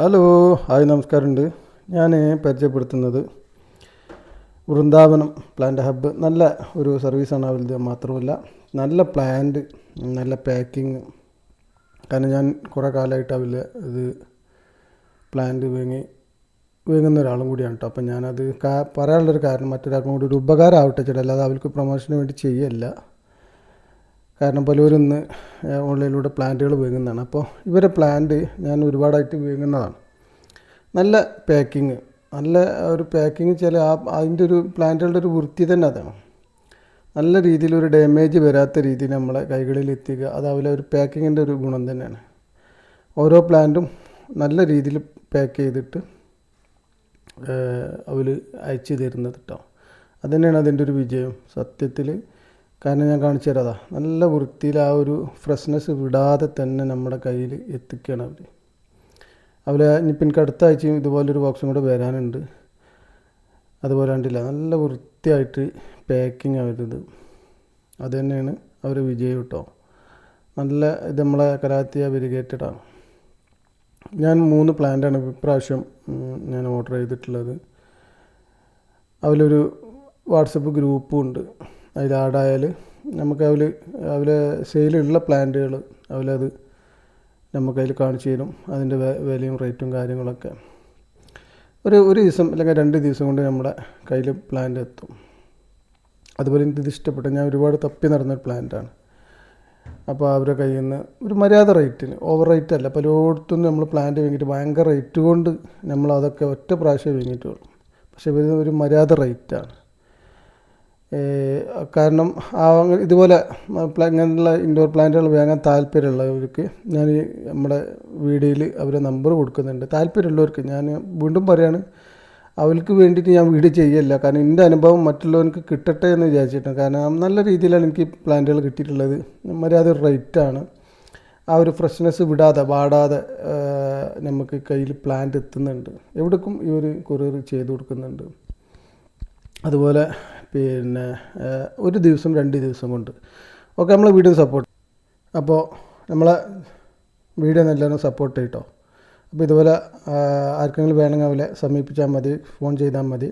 Hello hi നമസ്കാരമുണ്ട്. ഞാൻ പരിചയപ്പെടുത്തുന്നത് വൃന്ദാവനം പ്ലാന്റ് ഹബ്ബ് നല്ല ഒരു സർവീസാണ് അവരുടെ മാത്രമല്ല നല്ല പ്ലാന്റ് നല്ല പാക്കിങ് കാരണം ഞാൻ കുറേ കാലമായിട്ട് അവർ ഇത് പ്ലാന്റ് വേങ്ങി വേങ്ങുന്ന ഒരാളും കൂടിയാണ് കേട്ടോ അപ്പം ഞാനത് കാ പറയാനുള്ളൊരു കാരണം മറ്റൊരാൾക്കും കൂടി ഒരു ഉപകാരം ആവട്ടെ ചേട്ടാ അല്ലാതെ അവർക്ക് പ്രൊമോഷന് വേണ്ടി ചെയ്യല്ല. കാരണം പലരും ഇന്ന് ഓൺലൈനിലൂടെ പ്ലാന്റുകൾ വാങ്ങുന്നതാണ് അപ്പോൾ ഇവരെ പ്ലാന്റ് ഞാൻ ഒരുപാടായിട്ട് വീങ്ങുന്നതാണ് നല്ല പാക്കിങ് നല്ല ഒരു പാക്കിങ് ചില ആ അതിന്റെ ഒരു പ്ലാന്റുകളുടെ ഒരു വൃത്തി തന്നെ അതാണ്. നല്ല രീതിയിൽ ഒരു ഡാമേജ് വരാത്ത രീതിയിൽ നമ്മളെ കൈകളിൽ എത്തിക്കുക അത് അതുപോലെ ഒരു പാക്കിങ്ങിന്റെ ഒരു ഗുണം തന്നെയാണ്. ഓരോ പ്ലാന്റും നല്ല രീതിയിൽ പാക്ക് ചെയ്തിട്ട് അവർ അയച്ചു തരുന്നത് കേട്ടോ. അതുതന്നെയാണ് അതിന്റെ ഒരു വിജയം. സത്യത്തിൽ കാരണം ഞാൻ കാണിച്ചു തരാതാ നല്ല വൃത്തിയിൽ ആ ഒരു ഫ്രഷ്നെസ് വിടാതെ തന്നെ നമ്മുടെ കയ്യിൽ എത്തിക്കുകയാണ് അവർ അവരെ ഇനിയിപ്പം എനിക്ക് അടുത്ത ആഴ്ചയും ഇതുപോലൊരു ബോക്സും കൂടെ വരാനുണ്ട്. അതുപോലെ കണ്ടില്ല. നല്ല വൃത്തിയായിട്ട് പാക്കിങ് അവരുത് അത് തന്നെയാണ് അവർ വിജയം കേട്ടോ. നല്ല ഇത് നമ്മളെ കലാത്തിയ വെരിഗേറ്റഡാണ് ഞാൻ മൂന്ന് പ്ലാന്റാണ് ഇപ്രാവശ്യം ഞാൻ ഓർഡർ ചെയ്തിട്ടുള്ളത്. അതിലൊരു വാട്സപ്പ് ഗ്രൂപ്പും ഉണ്ട്. അതിൽ ആഡായാൽ നമുക്ക് അതിൽ അതിലെ സെയിലുള്ള പ്ലാന്റുകൾ അതിലത് നമുക്കതിൽ കാണിച്ചു തരും അതിന്റെ വിലയും റേറ്റും കാര്യങ്ങളൊക്കെ. ഒരു ഒരു ദിവസം അല്ലെങ്കിൽ രണ്ട് ദിവസം കൊണ്ട് നമ്മുടെ കയ്യിൽ പ്ലാന്റ് എത്തും. അതുപോലെ എനിക്കിത് ഇഷ്ടപ്പെട്ട ഞാൻ ഒരുപാട് തപ്പി നടന്നൊരു പ്ലാന്റാണ് അപ്പോൾ അവരുടെ കയ്യിൽ നിന്ന് ഒരു മര്യാദ റേറ്റിന് ഓവർ റേറ്റ് അല്ല പലയിടത്തും നമ്മൾ പ്ലാന്റ് വാങ്ങിയിട്ട് ഭയങ്കര റേറ്റ് കൊണ്ട് നമ്മൾ അതൊക്കെ ഒറ്റ പ്രാവശ്യം വാങ്ങിയിട്ടുള്ളൂ. പക്ഷേ ഇവർ ഒരു മര്യാദ റേറ്റാണ് കാരണം ആ ഇതുപോലെ പ്ല- ഇങ്ങനെയുള്ള ഇൻഡോർ പ്ലാന്റുകൾ വാങ്ങാൻ താല്പര്യമുള്ളവർക്ക് ഞാൻ നമ്മുടെ വീഡിയോയിൽ അവരെ നമ്പർ കൊടുക്കുന്നുണ്ട്. താല്പര്യമുള്ളവർക്ക് ഞാൻ വീണ്ടും പറയാണ് അവർക്ക് വേണ്ടിയിട്ട് ഞാൻ വീഡിയോ ചെയ്യല്ല. കാരണം എന്റെ അനുഭവം മറ്റുള്ളവർക്ക് കിട്ടട്ടെ എന്ന് വിചാരിച്ചിട്ടാണ്. കാരണം നല്ല രീതിയിലാണ് എനിക്ക് പ്ലാന്റുകൾ കിട്ടിയിട്ടുള്ളത്. മര്യാദ റേറ്റാണ് ആ ഒരു ഫ്രഷ്നെസ് വിടാതെ വാടാതെ നമുക്ക് കയ്യിൽ പ്ലാന്റ് എത്തുന്നുണ്ട്. എവിടേക്കും ഈ ഒരു കൊറിയർ ചെയ്ത് കൊടുക്കുന്നുണ്ട്. അതുപോലെ പിന്നെ ഒരു ദിവസം രണ്ട് ദിവസം കൊണ്ട്. ഓക്കെ നമ്മളെ വീഡിയോ സപ്പോർട്ട് അപ്പോൾ നമ്മളെ വീഡിയോ എല്ലാവരും സപ്പോർട്ട് ചെയ്യട്ടോ അപ്പോൾ ഇതുപോലെ ആർക്കെങ്കിലും വേണമെങ്കിൽ അവരെ സമീപിച്ചാൽ മതി ഫോൺ ചെയ്താൽ മതി.